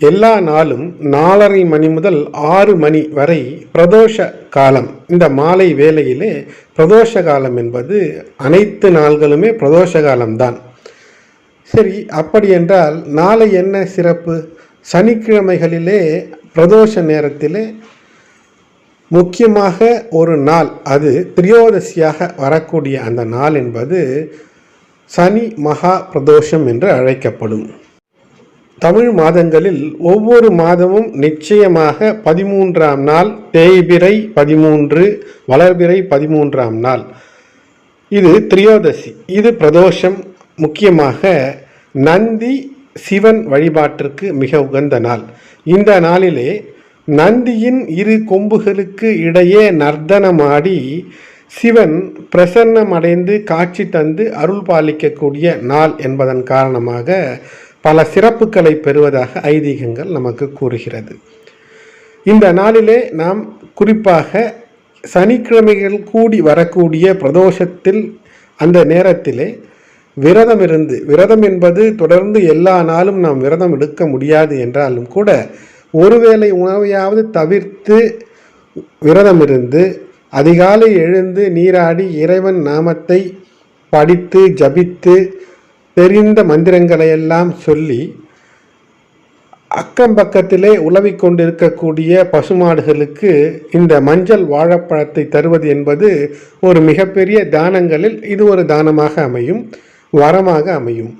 எல்லா நாளும் நாலரை மணி முதல் ஆறு மணி வரை பிரதோஷ காலம். இந்த மாலை வேளையிலே பிரதோஷ காலம் என்பது அனைத்து நாள்களுமே பிரதோஷ காலம்தான். சரி அப்படி என்றால் நாளை என்ன சிறப்பு? சனிக்கிழமைகளிலே பிரதோஷ நேரத்திலே முக்கியமாக ஒரு நாள் அது திரியோதசியாக வரக்கூடிய அந்த நாள் என்பது சனி மகா பிரதோஷம் என்று அழைக்கப்படும். தமிழ் மாதங்களில் ஒவ்வொரு மாதமும் நிச்சயமாக பதிமூன்றாம் நாள் தேய்பிறை பதிமூன்று வளர்பிறை பதிமூன்றாம் நாள். இது திரியோதசி. இது பிரதோஷம். முக்கியமாக நந்தி சிவன் வழிபாட்டிற்கு மிக உகந்த நாள். இந்த நாளிலே நந்தியின் இரு கொம்புகளுக்கு இடையே நர்த்தனமாடி சிவன் பிரசன்னமடைந்து காட்சி தந்து அருள் பாலிக்கக்கூடிய நாள் என்பதன் காரணமாக பல சிறப்புகளை பெறுவதாக ஐதீகங்கள் நமக்கு கூறுகிறது. இந்த நாளிலே நாம் குறிப்பாக சனிக்கிழமைகள் கூடி வரக்கூடிய பிரதோஷத்தில் அந்த நேரத்திலே விரதம் இருந்து விரதம் என்பது தொடர்ந்து எல்லா நாளும் நாம் விரதம் எடுக்க முடியாது என்றாலும் கூட ஒருவேளை உணவையாவது தவிர்த்து விரதம் இருந்து அதிகாலை எழுந்து நீராடி இறைவன் நாமத்தை படித்து ஜபித்து தெரிந்த மந்திரங்களை எல்லாம் சொல்லி அக்கம் பக்கத்திலே உலவிக் கொண்டிருக்கக்கூடிய பசுமாடுகளுக்கு இந்த மஞ்சள் வாழைப்பழத்தை தருவது என்பது ஒரு மிகப்பெரிய தானங்களில் இது ஒரு தானமாக அமையும் வரமாக அமையும்.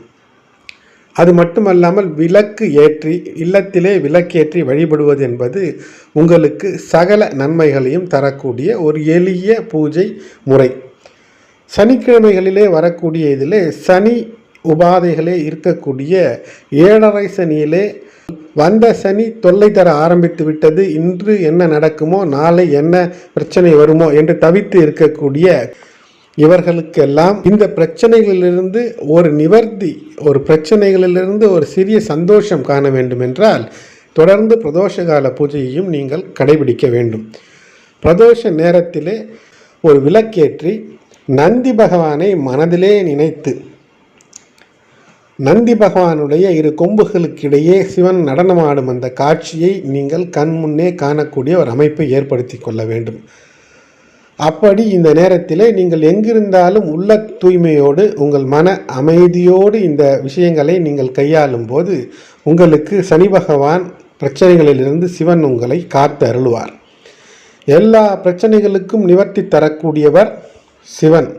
அது மட்டுமல்லாமல் விளக்கு ஏற்றி இல்லத்திலே விளக்கேற்றி வழிபடுவது என்பது உங்களுக்கு சகல நன்மைகளையும் தரக்கூடிய ஒரு எளிய பூஜை முறை. சனிக்கிழமைகளிலே வரக்கூடிய இதிலே சனி உபாதைகளே இருக்கக்கூடிய ஏழரை சனியிலே வந்த சனி தொல்லை தர ஆரம்பித்து விட்டது. இன்று என்ன நடக்குமோ நாளை என்ன பிரச்சனை வருமோ என்று தவித்து இருக்கக்கூடிய இவர்களுக்கெல்லாம் இந்த பிரச்சனைகளிலிருந்து ஒரு நிவர்த்தி ஒரு பிரச்சனைகளிலிருந்து ஒரு சிறிய சந்தோஷம் காண வேண்டும் என்றால் தொடர்ந்து பிரதோஷ கால பூஜையையும் நீங்கள் கடைபிடிக்க வேண்டும். பிரதோஷ நேரத்திலே ஒரு விளக்கேற்றி நந்தி பகவானை மனதிலே நினைத்து நந்தி பகவானுடைய இரு கொம்புகளுக்கிடையே சிவன் நடனமாடும் அந்த காட்சியை நீங்கள் கண் முன்னே காணக்கூடிய ஒரு அமைப்பை ஏற்படுத்தி கொள்ள வேண்டும். அப்படி இந்த நேரத்திலே நீங்கள் எங்கிருந்தாலும் உள்ள தூய்மையோடு உங்கள் மன அமைதியோடு இந்த விஷயங்களை நீங்கள் கையாளும் போது உங்களுக்கு சனி பகவான் பிரச்சனைகளிலிருந்து சிவன் உங்களை காத்து அருள்வார். எல்லா பிரச்சனைகளுக்கும் நிவர்த்தி தரக்கூடியவர் சிவன்.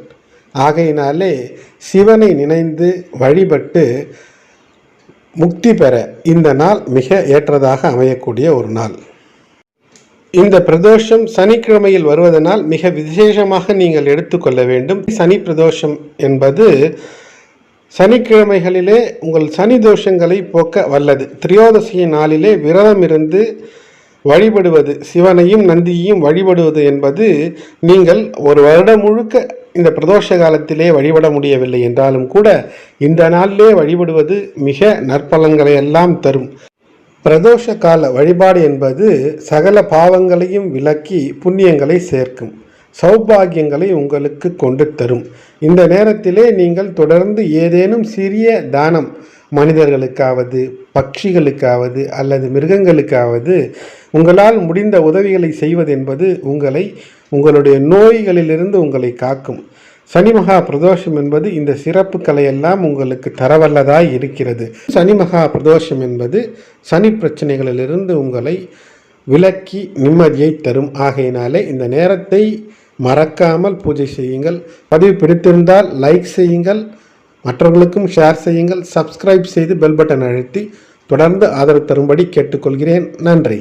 ஆகையினாலே சிவனை நினைந்து வழிபட்டு முக்தி பெற இந்த நாள் மிக ஏற்றதாக அமையக்கூடிய ஒரு நாள். இந்த பிரதோஷம் சனிக்கிழமையில் வருவதனால் மிக விசேஷமாக நீங்கள் எடுத்துக்கொள்ள வேண்டும். சனி பிரதோஷம் என்பது சனிக்கிழமைகளிலே உங்கள் சனி தோஷங்களை போக்க வல்லது. திரியோதசிய நாளிலே விரதம் இருந்து வழிபடுவது சிவனையும் நந்தியையும் வழிபடுவது என்பது நீங்கள் ஒரு வருடம் முழுக்க இந்த பிரதோஷ காலத்திலே வழிபட முடியவில்லை என்றாலும் கூட இந்த நாளிலே வழிபடுவது மிக நற்பலன்களை எல்லாம் தரும். பிரதோஷ கால வழிபாடு என்பது சகல பாவங்களையும் விலக்கி புண்ணியங்களை சேர்க்கும். சௌபாகியங்களை உங்களுக்கு கொண்டு தரும். இந்த நேரத்திலே நீங்கள் தொடர்ந்து ஏதேனும் சிறிய தானம் மனிதர்களுக்காவது பட்சிகளுக்காவது அல்லது மிருகங்களுக்காவது உங்களால் முடிந்த உதவிகளை செய்வதென்பது உங்களை உங்களுடைய நோய்களிலிருந்து உங்களை காக்கும். சனி மகா பிரதோஷம் என்பது இந்த சிறப்புகளை எல்லாம் உங்களுக்கு தரவல்லதாய் இருக்கிறது. சனி மகா பிரதோஷம் என்பது சனி பிரச்சனைகளிலிருந்து உங்களை விலக்கி நிம்மதியை தரும். ஆகையினாலே இந்த நேரத்தை மறக்காமல் பூஜை செய்யுங்கள். பதிவு பிடித்திருந்தால் லைக் செய்யுங்கள். மற்றவர்களுக்கும் ஷேர் செய்யுங்கள். சப்ஸ்கிரைப் செய்து பெல் பட்டன் அழுத்தி தொடர்ந்து ஆதரவு தரும்படி கேட்டுக்கொள்கிறேன். நன்றி.